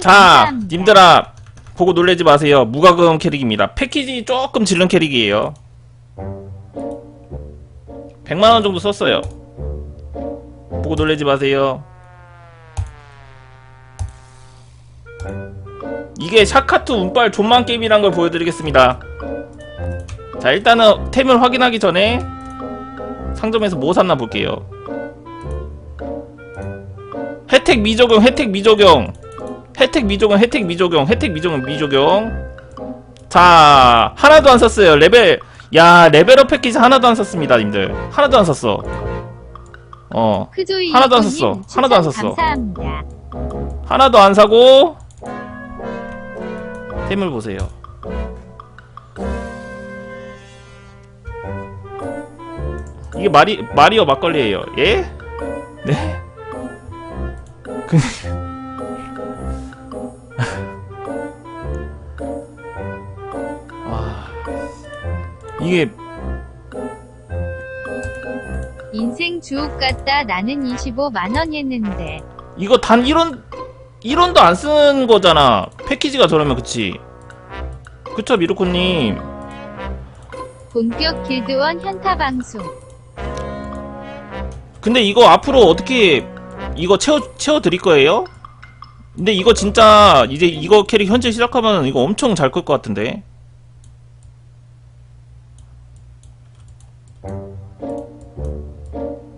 자, 감사합니다. 님들아 보고 놀래지 마세요. 무과금 캐릭입니다. 패키지 조금 질른 캐릭이에요. 100만 원 정도 썼어요. 보고 놀래지 마세요. 이게 샤카투 운빨 존만 게임이란 걸 보여드리겠습니다. 자, 일단은 템을 확인하기 전에 상점에서 뭐 샀나 볼게요. 혜택 미적용, 혜택 미적용. 혜택 미적용, 혜택 미적용, 혜택 미적용, 미적용. 자, 하나도 안 썼어요. 레벨, 야, 레벨업 패키지 하나도 안 썼습니다, 님들. 하나도 안 썼어. 어, 하나도 안 썼어. 하나도 안. 감사합니다. 하나도 안 사고, 템을 보세요. 이게 마리, 마리오 막걸리예요 예? 네? 그... 이게 인생 주옥 같다. 나는 25만원 했는데. 이거 단 1원 1원도 안 쓰는 거잖아. 패키지가 저러면 그치? 그쵸 미루코님? 본격 길드원 현타 방송. 근데 이거 앞으로 어떻게 이거 채워 채워 드릴 거예요? 근데 이거 진짜 이제 이거 캐릭 현재 시작하면 이거 엄청 잘 클 것 같은데.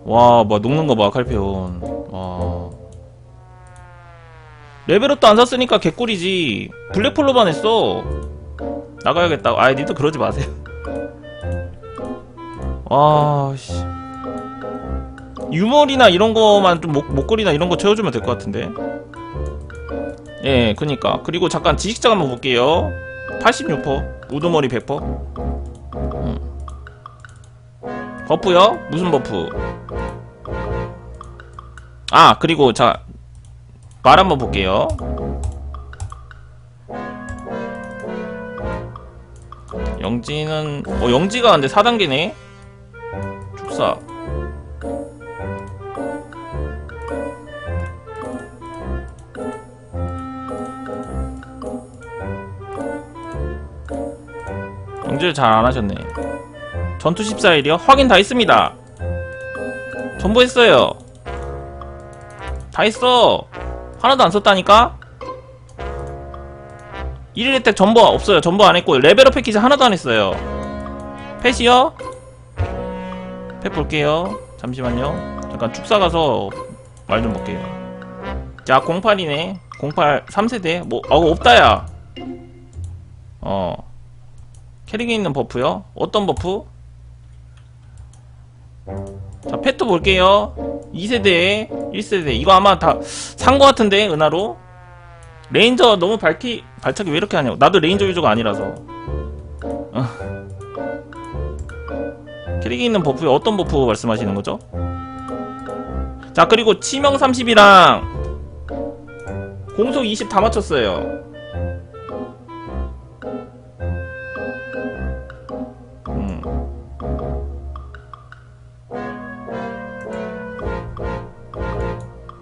와, 뭐 녹는 거 봐, 칼피온. 와. 레벨업도 안 샀으니까 개꿀이지. 블랙폴로만 했어. 나가야겠다. 아이, 니도 그러지 마세요. 와, 씨. 유머리나 이런 거만 좀 목, 목걸이나 이런 거 채워주면 될 것 같은데 예 그니까 그리고 잠깐 지식장 한번 볼게요 86% 우두머리 100% 음. 버프요? 무슨 버프? 아 그리고 자 말 한번 볼게요 영지는 어 영지가 근데 4단계네 축사 영지를 잘 안 하셨네. 전투 14일이요? 확인 다 했습니다. 전부 했어요. 다 했어. 하나도 안 썼다니까? 1일 혜택 전부 없어요. 전부 안 했고 레벨업 패키지 하나도 안 했어요. 펫이요? 펫 볼게요. 잠시만요. 잠깐 축사 가서 말 좀 볼게요. 자, 08이네. 08 3세대. 뭐, 어, 없다야. 어. 캐릭에 있는 버프요? 어떤 버프? 자, 펫도 볼게요. 2세대, 1세대. 이거 아마 다 산 거 같은데, 은하로? 레인저 너무 밝히, 발차기 왜 이렇게 하냐고. 나도 레인저 유저가 아니라서. 어. 캐릭에 있는 버프요? 어떤 버프 말씀하시는 거죠? 자, 그리고 치명 30이랑 공속 20 다 맞췄어요.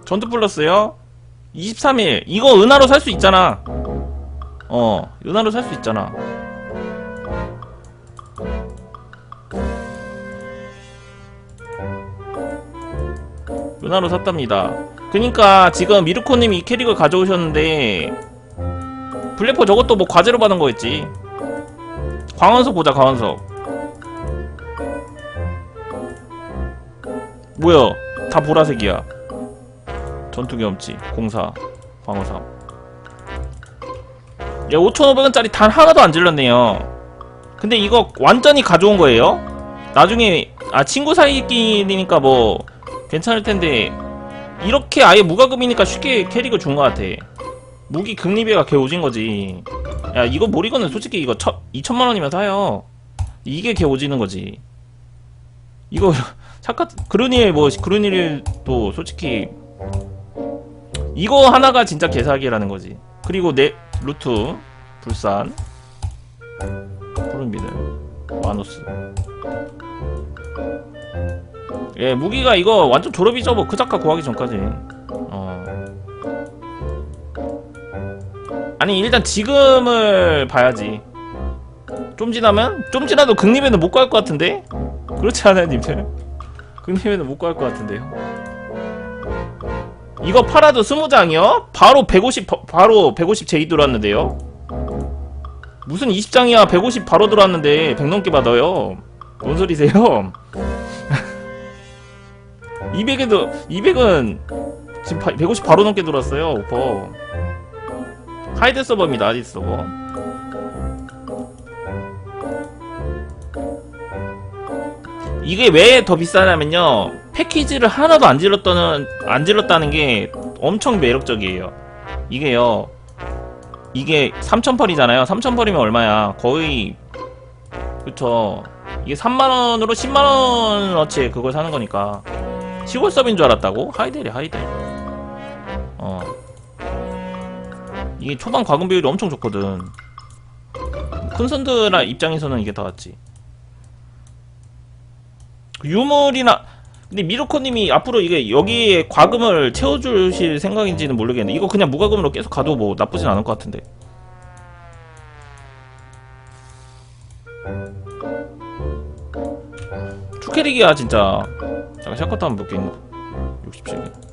전투 플러스요? 23일. 이거 은하로 살 수 있잖아. 어, 은하로 살 수 있잖아. 은하로 샀답니다. 그니까 지금 미르코님이 이 캐릭을 가져오셨는데 블랙포 저것도 뭐 과제로 받은 거였지. 광원석 보자 광원석 뭐야 다 보라색이야 전투 경험치 공사 광원사 야 5,500원짜리 단 하나도 안 질렀네요. 근데 이거 완전히 가져온 거예요? 나중에 아 친구 사이끼리니까 뭐 괜찮을 텐데 이렇게 아예 무과금이니까 쉽게 캐릭을 준 것 같아. 무기 극리배가 개 오진 거지. 야 이거 모리건은 솔직히 이거 천, 2천만 원이면 사요. 이게 개 오지는 거지. 이거 잠깐 그루닐 뭐 그루닐도 솔직히 이거 하나가 진짜 개사기라는 거지. 그리고 내 루트 불산 푸른비들 마노스. 예 무기가 이거 완전 졸업이죠 뭐 크자카 구하기 전까지. 어. 아니 일단 지금을 봐야지. 좀 지나면 좀 지나도 극립에는 못 갈 것 같은데? 그렇지 않아요 님들? 극립에는 못 갈 것 같은데요 이거 팔아도 20장이요? 바로 150 바- 바로 150 제이 들어왔는데요? 무슨 20장이야? 150 바로 들어왔는데 100 넘게 받아요. 뭔 소리세요? 200에도 200은 지금 150 바로 넘게 들어왔어요 오퍼. 하이드 서버입니다 하이드 서버. 이게 왜 더 비싸냐면요 패키지를 하나도 안 질렀다는 안 질렀다는 게 엄청 매력적이에요. 이게요 이게 3,000펄이잖아요. 3,000펄이면 얼마야? 거의 그쵸. 이게 3만원으로 10만원어치 그걸 사는 거니까. 시골 서비인 줄 알았다고? 하이델이 하이델. 어. 이게 초반 과금 비율이 엄청 좋거든. 큰 선들 입장에서는 이게 더 낫지. 유물이나 근데 미로코님이 앞으로 이게 여기에 과금을 채워주실 생각인지는 모르겠는데 이거 그냥 무과금으로 계속 가도 뭐 나쁘진 않을 것 같은데. 투캐릭이야 진짜. 잠깐 샷컷 한번 볼게 67개.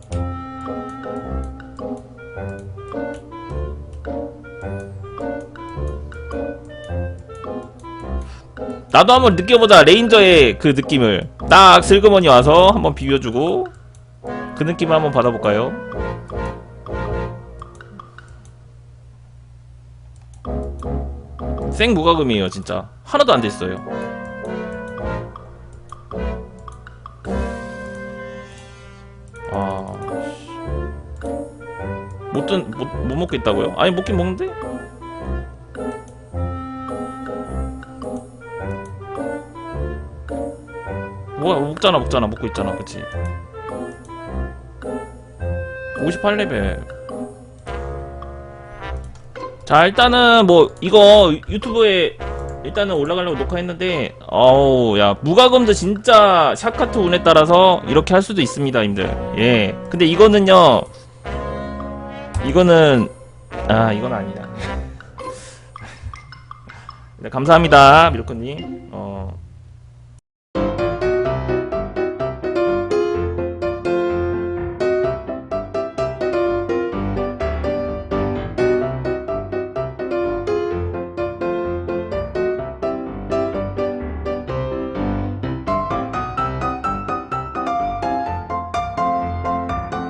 나도 한번 느껴보자 레인저의 그 느낌을 딱 슬그머니 와서 한번 비벼주고 그 느낌을 한번 받아볼까요? 생 무과금이에요 진짜 하나도 안 됐어요 아... 못, 든, 못, 못 먹겠다고요? 아니 먹긴 먹는데? 뭐야 먹잖아 먹잖아 먹고 있잖아 그치? 58레벨. 자 일단은 뭐 이거 유튜브에 일단은 올라가려고 녹화했는데 어우 야 무과금도 진짜 샷카트 운에 따라서 이렇게 할 수도 있습니다 님들. 예. 근데 이거는요 이거는 아 이건 아니다. 네, 감사합니다 미로코님. 어